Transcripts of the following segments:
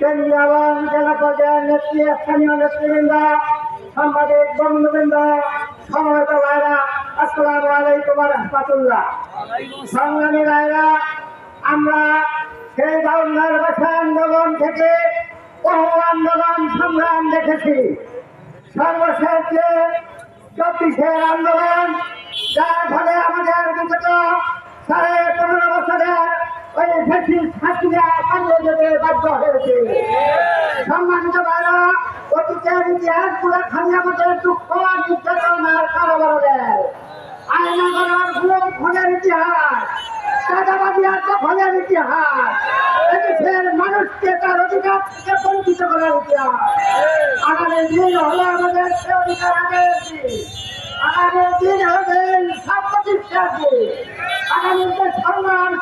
কেন্দ্রীয় এবং জেলা পর্যায়ের নেত্রী, স্থানীয় নেতৃবৃন্দ, সাংবাদিক বন্ধুবৃন্দ সমবেত ভাইরা, আসসালামু আলাইকুম রহমতুল্লাহ। সংগ্রামী ভাইরা, আমরা সেই বাউন্নার ভাষা আন্দোলন থেকে বহু আন্দোলন সংগ্রাম দেখেছি। সর্বশেষ যে চব্বিশের আন্দোলন, যার ফলে আমাদের বিগত সাড়ে পনেরো বছরের ওই ফেসিস হাসিনা পালিয়ে যেতে বাধ্য হয়েছে। সম্মানিত আর নির্যাতন আর কারবার দেয় আয়না করার গুম খুনের ইতিহাস আর দখলের ইতিহাস, এদেশের মানুষকে তার অধিকার থেকে বঞ্চিত করার ইতিহাস। আগামী দিন হলো আমাদের সে অধিকার আগে আগামী দিন হবে সাম্প্রতিষ্ঠার দিন আগামী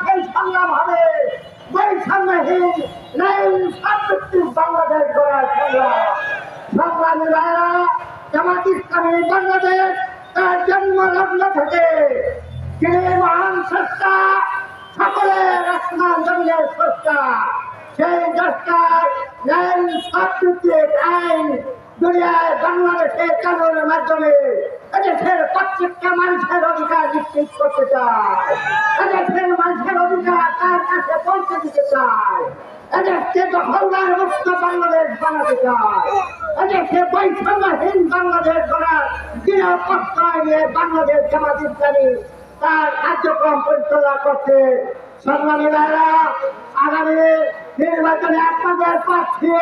সেই সংগ্রাম হবে বৈষম্যহীন লাইন সাম্প্রতিক বাংলাদেশ গড়ার সংগ্রাম সংগ্রামী ভাইরা ইসলামী বাংলাদেশ তার জন্ম লগ্ন থেকে তিনি মহান স্রষ্টা, সকলের আসমান জমিনের স্রষ্টা। সেই আইন দুনিয়ায় বাংলাদেশে কানুনের মাধ্যমে এদেশের প্রত্যেকটা মানুষের অধিকার নিশ্চিত করতে চায়। এদেশের মানুষের অধিকার তার কাছে পৌঁছে দিতে চায়। এদেশকে দখলদার মুক্ত বাংলাদেশ বানাতে চায় এদেশে বৈষম্যহীন বাংলাদেশ গড়ার দৃঢ় নিয়ে বাংলাদেশ জামাত তার কার্যক্রম পরিচালনা করছে। সংগ্রামী ভাইরা আগামী নির্বাচনে আপনাদের প্রার্থী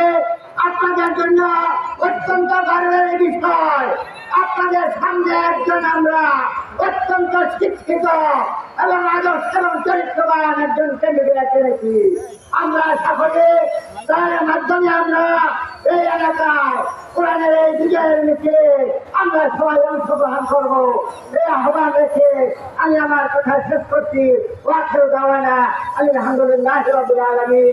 আপনাদের জন্য অত্যন্ত গর্বের বিষয়। আপনাদের সামনে একজন আমরা অত্যন্ত শিক্ষিত এবং আদর্শ এবং চরিত্রবান একজন ক্যান্ডিডেট আমরা তার মাধ্যমে আমরা এই এলাকায় কোরআনের এই বিজয়ের নিচে আমরা সবাই অংশগ্রহণ করব। এই আহ্বান রেখে আমি আমার কথা শেষ করছি। ওয়াকেও আলহামদুলিল্লাহ রবিল আলমী